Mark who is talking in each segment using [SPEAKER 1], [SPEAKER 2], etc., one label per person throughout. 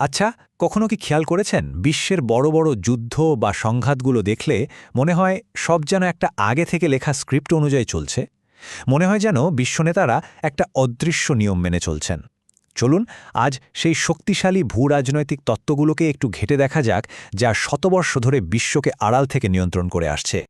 [SPEAKER 1] আচ্ছা কখনো কি খেয়াল করেছেন বিশ্বের বড় বড় যুদ্ধ বা সংঘাতগুলো দেখলে মনে হয় সব যেন একটা আগে থেকে লেখা স্ক্রিপ্ট অনুযায়ী চলছে? মনে হয় যেন বিশ্বনেতারা একটা অদৃশ্য নিয়ম মেনে চলছেন। চলুন, আজ সেই শক্তিশালী ভূ রাজনৈতিক তত্ত্বগুলোকে একটু ঘেটে দেখা যাক, যা শতবর্ষ ধরে বিশ্বকে আড়াল থেকে নিয়ন্ত্রণ করে আসছে।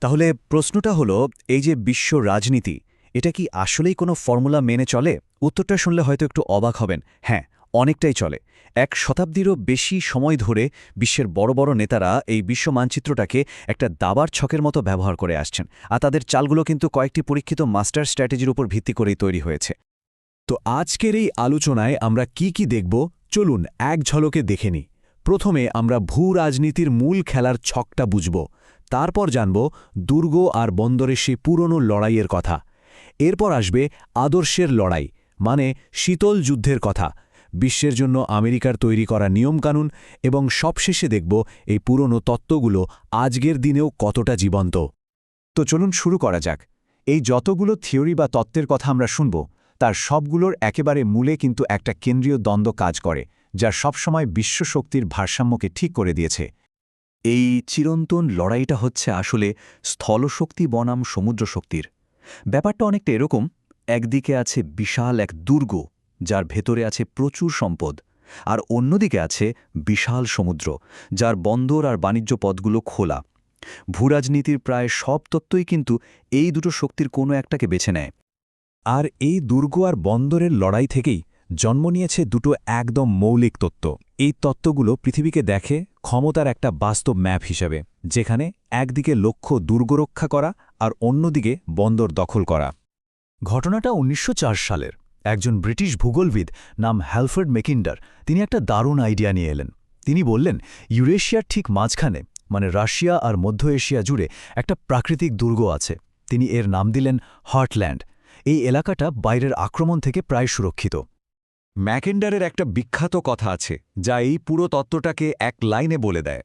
[SPEAKER 2] তাহলে প্রশ্নটা হলো, এই যে বিশ্ব রাজনীতি, এটা কি আসলেই কোনো ফর্মুলা মেনে চলে? উত্তরটা শুনলে হয়তো একটু অবাক হবেন। হ্যাঁ অনেকটাই চলে। এক শতাব্দীরও বেশি সময় ধরে বিশ্বের বড় বড় নেতারা এই বিশ্ব মানচিত্রটাকে একটা দাবার ছকের মতো ব্যবহার করে আসছেন আর তাদের চালগুলো কিন্তু কয়েকটি পরীক্ষিত মাস্টার স্ট্র্যাটেজির উপর ভিত্তি করেই তৈরি হয়েছে।
[SPEAKER 3] তো আজকের এই আলোচনায় আমরা কি কি দেখব? চলুন এক ঝলকে দেখে নিই। প্রথমে আমরা ভূ রাজনীতির মূল খেলার ছকটা বুঝব। তারপর জানব দুর্গ আর বন্দরের সেই পুরনো লড়াইয়ের কথা। এরপর আসবে আদর্শের লড়াই মানে শীতল যুদ্ধের কথা। বিশ্বের জন্য আমেরিকার তৈরি করা নিয়মকানুন এবং সবশেষে দেখব এই পুরনো তত্ত্বগুলো আজকের দিনেও কতটা জীবন্ত।
[SPEAKER 1] তো চলুন শুরু করা যাক। এই যতগুলো থিওরি বা তত্ত্বের কথা আমরা শুনব, তার সবগুলোর একেবারে মূলে কিন্তু একটা কেন্দ্রীয় দ্বন্দ্ব কাজ করে, যা সবসময় বিশ্বশক্তির ভারসাম্যকে ঠিক করে দিয়েছে।
[SPEAKER 2] এই চিরন্তন লড়াইটা হচ্ছে আসলে স্থলশক্তি বনাম সমুদ্র শক্তির ব্যাপারটা অনেকটা এরকম, একদিকে আছে বিশাল এক দুর্গ যার ভেতরে আছে প্রচুর সম্পদ, আর অন্যদিকে আছে বিশাল সমুদ্র, যার বন্দর আর বাণিজ্য পথগুলো খোলা। ভূরাজনীতির প্রায় সব তত্ত্বই কিন্তু এই দুটো শক্তির কোনো একটাকে বেছে নেয়।
[SPEAKER 3] আর এই দুর্গ আর বন্দরের লড়াই থেকেই জন্ম নিয়েছে দুটো একদম মৌলিক তত্ত্ব। এই তত্ত্বগুলো পৃথিবীকে দেখে ক্ষমতার একটা বাস্তব ম্যাপ হিসেবে, যেখানে একদিকে লক্ষ্য দুর্গ রক্ষা করা আর অন্যদিকে বন্দর দখল করা। ঘটনাটা উনিশশো চার সালের। একজন ব্রিটিশ ভূগোলবিদ নাম হ্যালফার্ড মেকিন্ডার, তিনি একটা দারুণ আইডিয়া নিয়ে এলেন। তিনি বললেন, ইউরেশিয়ার ঠিক মাঝখানে মানে রাশিয়া আর মধ্য এশিয়া জুড়ে একটা প্রাকৃতিক দুর্গ আছে। তিনি এর নাম দিলেন হার্টল্যান্ড। এই এলাকাটা বাইরের আক্রমণ থেকে প্রায় সুরক্ষিত।
[SPEAKER 1] ম্যাকেন্ডারের একটা বিখ্যাত কথা আছে, যা এই পুরো তত্ত্বটাকে এক লাইনে বলে দেয়।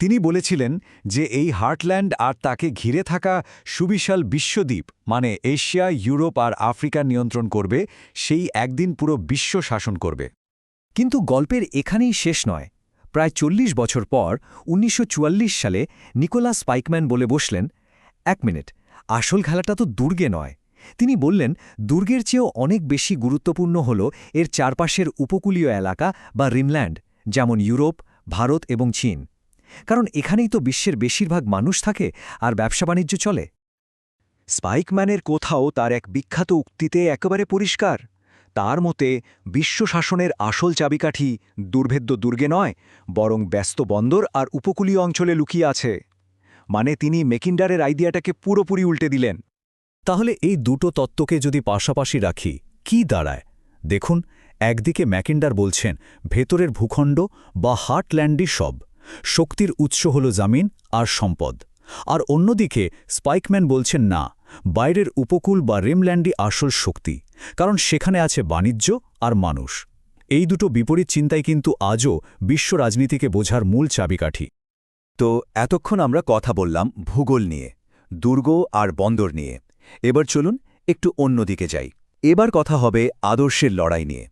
[SPEAKER 1] তিনি বলেছিলেন যে এই হার্টল্যান্ড আর তাকে ঘিরে থাকা সুবিশাল বিশ্বদ্বীপ মানে এশিয়া, ইউরোপ আর আফ্রিকা নিয়ন্ত্রণ করবে, সেই একদিন পুরো বিশ্ব শাসন করবে।
[SPEAKER 2] কিন্তু গল্পের এখানেই শেষ নয়। প্রায় চল্লিশ বছর পর উনিশশো চুয়াল্লিশ সালে নিকোলাস পাইকম্যান বলে বসলেন, এক মিনিট, আসল খেলাটা তো দুর্গে নয়। তিনি বললেন, দুর্গের চেয়েও অনেক বেশি গুরুত্বপূর্ণ হল এর চারপাশের উপকূলীয় এলাকা বা রিনল্যান্ড, যেমন ইউরোপ, ভারত এবং চীন। কারণ এখানেই তো বিশ্বের বেশিরভাগ মানুষ থাকে আর ব্যবসা বাণিজ্য চলে।
[SPEAKER 1] স্পাইকম্যানের কোথাও তার এক বিখ্যাত উক্তিতে একেবারে পরিষ্কার। তার মতে, বিশ্ব শাসনের আসল চাবিকাঠি দুর্ভেদ্য দুর্গে নয়, বরং ব্যস্ত বন্দর আর উপকূলীয় অঞ্চলে লুকিয়ে আছে। মানে তিনি মেকিন্ডারের আইডিয়াটাকে পুরোপুরি উল্টে দিলেন।
[SPEAKER 3] তাহলে এই দুটো তত্ত্বকে যদি পাশাপাশি রাখি, কি দাঁড়ায়? দেখুন, একদিকে ম্যাকিন্ডার বলছেন, ভেতরের ভূখণ্ড বা হার্টল্যান্ডই সব। শক্তির উৎস হল জামিন আর সম্পদ। আর অন্যদিকে, স্পাইকম্যান বলছেন, না, বাইরের উপকূল বা রিমল্যান্ডই আসল শক্তি, কারণ সেখানে আছে বাণিজ্য আর মানুষ। এই দুটো বিপরীত চিন্তাই কিন্তু আজও বিশ্ব রাজনীতিকে বোঝার মূল চাবিকাঠি।
[SPEAKER 2] তো এতক্ষণ আমরা কথা বললাম ভূগোল নিয়ে, দুর্গ আর বন্দর নিয়ে। এবার চলুন একটু অন্যদিকে যাই। এবার কথা হবে আদর্শের লড়াই নিয়ে।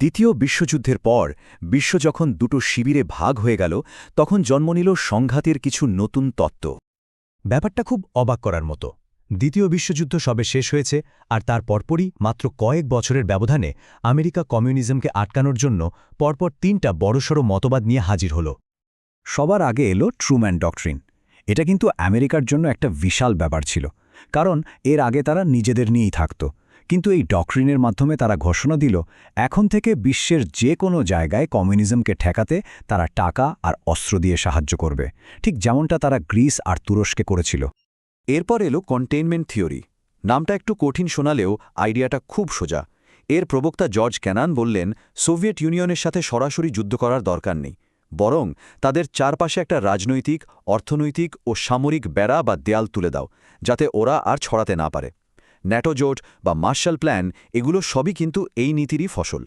[SPEAKER 2] দ্বিতীয় বিশ্বযুদ্ধের পর, বিশ্ব যখন দুটো শিবিরে ভাগ হয়ে গেল, তখন জন্ম নিল সংঘাতের কিছু নতুন তত্ত্ব।
[SPEAKER 3] ব্যাপারটা খুব অবাক করার মতো। দ্বিতীয় বিশ্বযুদ্ধ সবে শেষ হয়েছে, আর তার পরপরই মাত্র কয়েক বছরের ব্যবধানে আমেরিকা কমিউনিজমকে আটকানোর জন্য পরপর তিনটা বড়সড় মতবাদ নিয়ে হাজির হল। সবার আগে এলো ট্রুম্যান ডকট্রিন। এটা কিন্তু আমেরিকার জন্য একটা বিশাল ব্যাপার ছিল, কারণ এর আগে তারা নিজেদের নিয়েই থাকত। কিন্তু এই ডকট্রিনের মাধ্যমে তারা ঘোষণা দিল, এখন থেকে বিশ্বের যে কোনো জায়গায় কমিউনিজমকে ঠেকাতে তারা টাকা আর অস্ত্র দিয়ে সাহায্য করবে। ঠিক যেমনটা তারা গ্রিস আর তুরস্কে করেছিল।
[SPEAKER 2] এরপর এলো কন্টেইনমেন্ট থিওরি। নামটা একটু কঠিন শোনালেও আইডিয়াটা খুব সোজা। এর প্রবক্তা জর্জ ক্যানান বললেন, সোভিয়েত ইউনিয়নের সাথে সরাসরি যুদ্ধ করার দরকার নেই। বরং তাদের চারপাশে একটা রাজনৈতিক, অর্থনৈতিক ও সামরিক বেড়া বা দেয়াল তুলে দাও, যাতে ওরা আর ছড়াতে না পারে। ন্যাটো জোট বা মার্শাল প্ল্যান এগুলো সবই কিন্তু এই নীতিরই ফসল।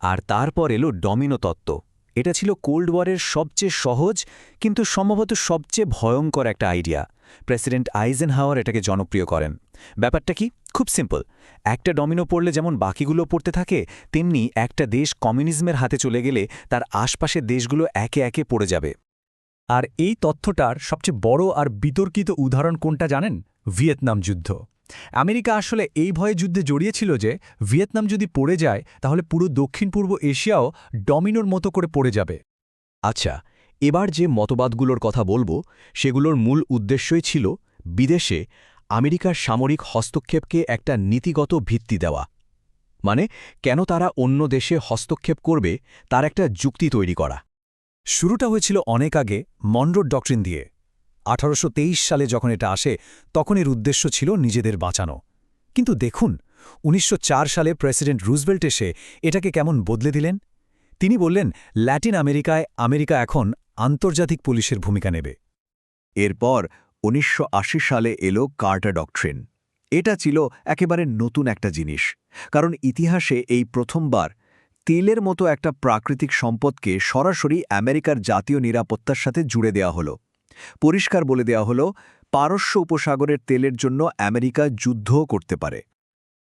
[SPEAKER 2] আর তারপর এলো ডমিনো তত্ত্ব। এটা ছিল কোল্ড ওয়ারের সবচেয়ে সহজ কিন্তু সম্ভবত সবচেয়ে ভয়ঙ্কর একটা আইডিয়া। প্রেসিডেন্ট আইজেন হাওয়ার এটাকে জনপ্রিয় করেন। ব্যাপারটা কি? খুব সিম্পল। একটা ডমিনো পড়লে যেমন বাকিগুলো পড়তে থাকে, তেমনি একটা দেশ কমিউনিজমের হাতে চলে গেলে তার আশপাশের দেশগুলো একে একে পড়ে যাবে।
[SPEAKER 1] আর এই তথ্যটার সবচেয়ে বড় আর বিতর্কিত উদাহরণ কোনটা জানেন? ভিয়েতনাম যুদ্ধ। আমেরিকা আসলে এই ভয়ে যুদ্ধে জড়িয়েছিল যে, ভিয়েতনাম যদি পড়ে যায়, তাহলে পুরো দক্ষিণ পূর্ব এশিয়াও ডমিনোর মতো করে পড়ে যাবে।
[SPEAKER 4] আচ্ছা এবার যে মতবাদগুলোর কথা বলব, সেগুলোর মূল উদ্দেশ্যই ছিল বিদেশে আমেরিকার সামরিক হস্তক্ষেপকে একটা নীতিগত ভিত্তি দেওয়া। মানে কেন তারা অন্য দেশে হস্তক্ষেপ করবে, তার একটা যুক্তি তৈরি করা।
[SPEAKER 1] শুরুটা হয়েছিল অনেক আগে মন্ডোর ডক্ট্রিন দিয়ে। আঠারোশো তেইশ সালে যখন এটা আসে, তখন এর উদ্দেশ্য ছিল নিজেদের বাঁচানো। কিন্তু দেখুন, উনিশশো চার সালে প্রেসিডেন্ট রুজভেল্ট এসে এটাকে কেমন বদলে দিলেন? তিনি বললেন, ল্যাটিন আমেরিকায়, আমেরিকা এখন আন্তর্জাতিক পুলিশের ভূমিকা নেবে।
[SPEAKER 2] এরপর উনিশশো আশি সালে এলো কার্টার ডকট্রিন। এটা ছিল একেবারে নতুন একটা জিনিস, কারণ ইতিহাসে এই প্রথমবার তেলের মতো একটা প্রাকৃতিক সম্পদকে সরাসরি আমেরিকার জাতীয় নিরাপত্তার সাথে জুড়ে দেওয়া হলো। পরিষ্কার বলে দেওয়া হলো, পারস্য উপসাগরের তেলের জন্য আমেরিকা যুদ্ধও করতে পারে।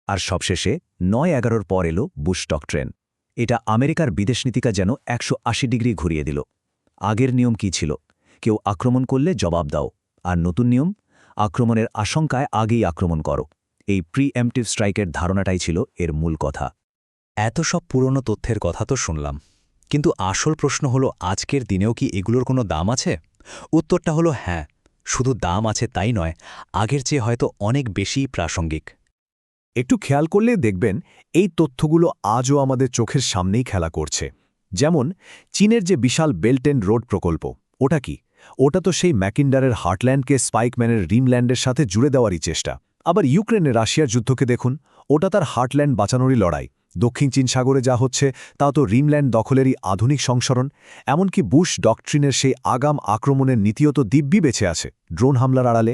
[SPEAKER 3] আর সবশেষে, নয় এগারোর পর এলো বুশ ট্রেন। এটা আমেরিকার বিদেশনীতিকা যেন একশো আশি ডিগ্রি ঘুরিয়ে দিল। আগের নিয়ম কি ছিল? কেউ আক্রমণ করলে জবাব দাও। আর নতুন নিয়ম? আক্রমণের আশঙ্কায় আগেই আক্রমণ করো। এই প্রি এমটিভ স্ট্রাইকের ধারণাটাই ছিল এর মূল কথা।
[SPEAKER 1] এত সব পুরনো তথ্যের কথা তো শুনলাম। কিন্তু আসল প্রশ্ন হলো, আজকের দিনেও কি এগুলোর কোনো দাম আছে? উত্তরটা হলো হ্যাঁ শুধু দাম আছে তাই নয়, আগের চেয়ে হয়তো অনেক বেশি প্রাসঙ্গিক।
[SPEAKER 5] একটু খেয়াল করলে দেখবেন এই তথ্যগুলো আজও আমাদের চোখের সামনেই খেলা করছে। যেমন, চীনের যে বিশাল বেল্ট রোড প্রকল্প, ওটা কি? ওটা তো সেই ম্যাকিন্ডারের হার্টল্যান্ডকে স্পাইকম্যানের রিমল্যান্ডের সাথে জুড়ে দেওয়ারই চেষ্টা। আবার ইউক্রেনের রাশিয়ার যুদ্ধকে দেখুন, ওটা তার হার্টল্যান্ড বাঁচানোরই লড়াই। দক্ষিণ চীন সাগরে যা হচ্ছে তা তো রিমল্যান্ড দখলেরই আধুনিক সংসরণ এমনকি বুশ ডকট্রিনের সেই আগাম আক্রমণের নীতিও তো দিব্যি বেঁচে আছে ড্রোন হামলার আড়ালে।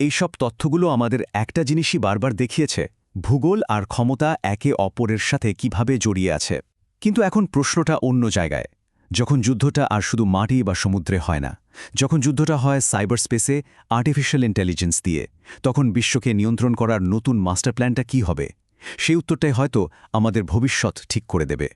[SPEAKER 2] এইসব তথ্যগুলো আমাদের একটা জিনিসই বারবার দেখিয়েছে, ভূগোল আর ক্ষমতা একে অপরের সাথে কীভাবে জড়িয়ে আছে। কিন্তু এখন প্রশ্নটা অন্য জায়গায়, যখন যুদ্ধটা আর শুধু মাটি বা সমুদ্রে হয় না, যখন যুদ্ধটা হয় সাইবার স্পেসে আর্টিফিশিয়াল ইন্টেলিজেন্স দিয়ে, তখন বিশ্বকে নিয়ন্ত্রণ করার নতুন মাস্টার প্ল্যানটা কী হবে? সেই উত্তরটাই হয়তো আমাদের ভবিষ্যৎ ঠিক করে দেবে।